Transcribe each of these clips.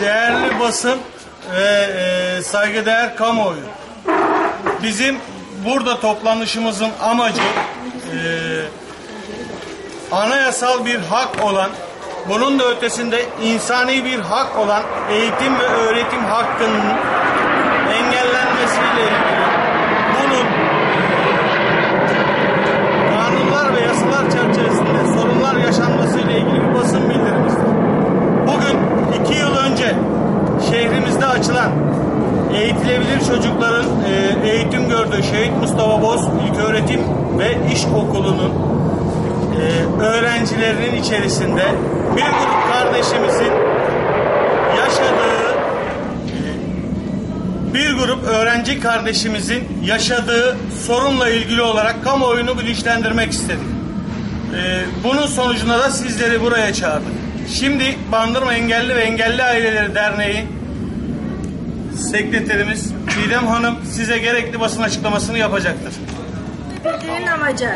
değerli basın ve e, saygıdeğer kamuoyu. Bizim burada toplanışımızın amacı e, anayasal bir hak olan, bunun da ötesinde insani bir hak olan eğitim ve öğretim hakkının açılan eğitilebilir çocukların e, eğitim gördüğü Şehit Mustafa Boz İlköğretim ve İş Okulu'nun e, öğrencilerinin içerisinde bir grup kardeşimizin yaşadığı e, bir grup öğrenci kardeşimizin yaşadığı sorunla ilgili olarak kamuoyunu bilinçlendirmek istedik. E, bunun sonucunda da sizleri buraya çağırdık. Şimdi Bandırma Engelli ve Engelli Aileleri Derneği sekreterimiz Çiğdem Hanım size gerekli basın açıklamasını yapacaktır. Bildirinin amacı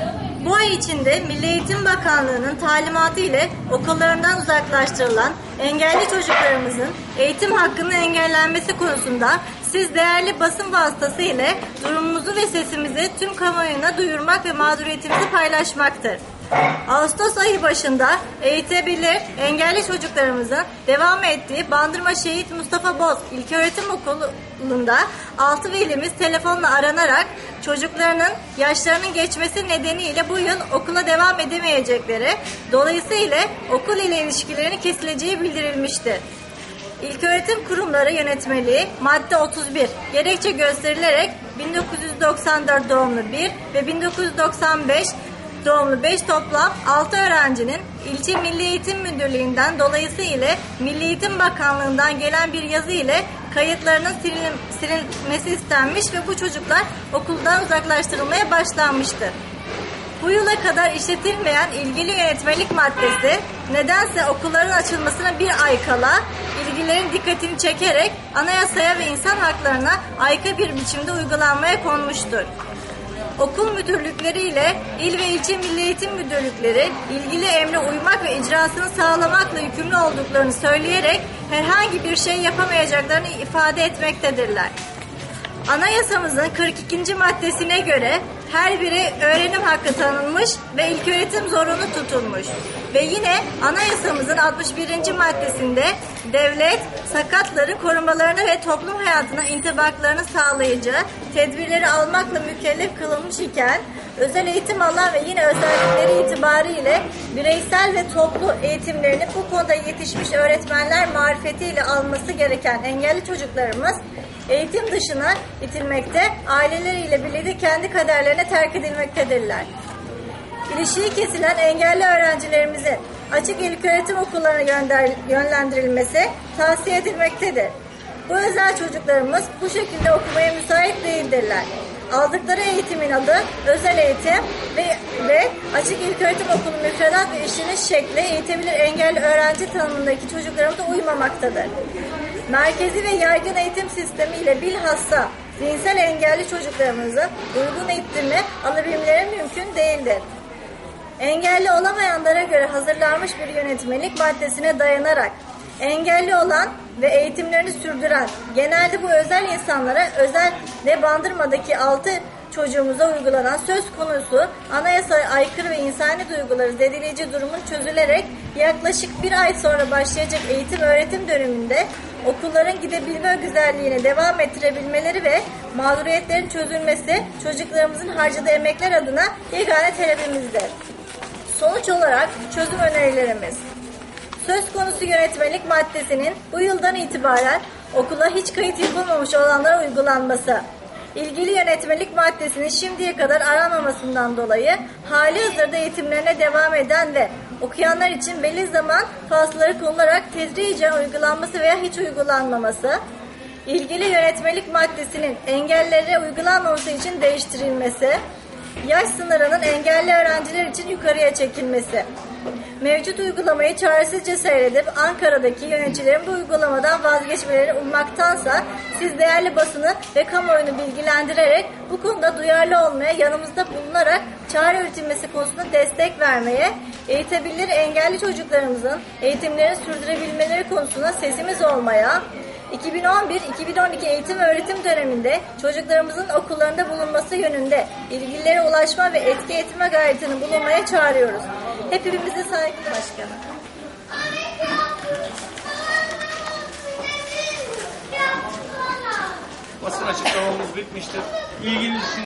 bu ay içinde Milli Eğitim Bakanlığı'nın talimatı ile okullarından uzaklaştırılan engelli çocuklarımızın eğitim hakkının engellenmesi konusunda siz değerli basın vasıtası ile durumumuzu ve sesimizi tüm kamuoyuna duyurmak ve mağduriyetimizi paylaşmaktır. Ağustos ayı başında eğitebilir engelli çocuklarımızın devam ettiği Bandırma Şehit Mustafa Boz İlköğretim Okulu'nda 6 velimiz telefonla aranarak çocuklarının yaşlarının geçmesi nedeniyle bu yıl okula devam edemeyecekleri, dolayısıyla okul ile ilişkilerinin kesileceği bildirilmiştir. İlköğretim Kurumları Yönetmeliği madde 31 gerekçe gösterilerek 1994 doğumlu 1 ve 1995 doğumlu 5 toplam 6 öğrencinin ilçe Milli Eğitim Müdürlüğü'nden dolayısıyla Milli Eğitim Bakanlığı'ndan gelen bir yazı ile kayıtlarının silin, silinmesi istenmiş ve bu çocuklar okuldan uzaklaştırılmaya başlanmıştır. Bu yıla kadar işletilmeyen ilgili yönetmelik maddesi nedense okulların açılmasına bir ay kala ilgilerin dikkatini çekerek anayasaya ve insan haklarına aykırı bir biçimde uygulanmaya konmuştur. Okul müdürlükleri ile il ve ilçe milli eğitim müdürlükleri ilgili emre uymak ve icrasını sağlamakla yükümlü olduklarını söyleyerek herhangi bir şey yapamayacaklarını ifade etmektedirler. Anayasamızın 42. maddesine göre her biri öğrenim hakkı tanınmış ve ilköğretim zorunlu tutulmuş. Ve yine anayasamızın 61. maddesinde devlet sakatların korumalarını ve toplum hayatına intibaklarını sağlayıcı tedbirleri almakla mükellef kılınmış iken özel eğitim alan ve yine özellikleri itibariyle bireysel ve toplu eğitimlerini bu konuda yetişmiş öğretmenler marifetiyle alması gereken engelli çocuklarımız eğitim dışına itilmekte, aileleriyle birlikte kendi kaderlerine terk edilmektedirler. İlişiği kesilen engelli öğrencilerimizin açık ilköğretim okullarına gönder, yönlendirilmesi tavsiye edilmektedir. Bu özel çocuklarımız bu şekilde okumaya müsait değildirler. Aldıkları eğitimin adı özel eğitim ve, ve açık ilköğretim okulu müfredat ve işiniz şekli eğitebilir engelli öğrenci tanımındaki çocuklarımıza uymamaktadır. Merkezi ve yaygın eğitim sistemi ile bilhassa zihinsel engelli çocuklarımızı uygun eğitimi alabilmeleri mümkün değildir. Engelli olamayanlara göre hazırlanmış bir yönetmelik maddesine dayanarak engelli olan ve eğitimlerini sürdüren genelde bu özel insanlara özel ve bandırmadaki 6 çocuğumuza uygulanan söz konusu anayasaya aykırı ve insani duyguları zedeleyici durumun çözülerek yaklaşık bir ay sonra başlayacak eğitim öğretim döneminde okulların gidebilme güzelliğine devam ettirebilmeleri ve mağduriyetlerin çözülmesi çocuklarımızın harcadığı emekler adına yegane talebimizdir. Sonuç olarak çözüm önerilerimiz. Söz konusu yönetmelik maddesinin bu yıldan itibaren okula hiç kayıt yapılmamış olanlara uygulanması. İlgili yönetmelik maddesinin şimdiye kadar aranmamasından dolayı hali hazırda eğitimlerine devam eden ve okuyanlar için belli zaman fasılları konularak tedricen uygulanması veya hiç uygulanmaması, ilgili yönetmelik maddesinin engellere uygulanmaması için değiştirilmesi, yaş sınırının engelli öğrenciler için yukarıya çekilmesi, Mevcut uygulamayı çaresizce seyredip Ankara'daki yöneticilerin bu uygulamadan vazgeçmelerini ummaktansa siz değerli basını ve kamuoyunu bilgilendirerek bu konuda duyarlı olmaya, yanımızda bulunarak çare üretilmesi konusunda destek vermeye, eğitebilir engelli çocuklarımızın eğitimlerini sürdürebilmeleri konusunda sesimiz olmaya, 2011-2012 eğitim ve öğretim döneminde çocuklarımızın okullarında bulunması yönünde ilgililere ulaşma ve etki etme gayretini bulunmaya çağırıyoruz. Hepimizi saygılar başkanım. Basın açıklamamız bitmiştir. İçin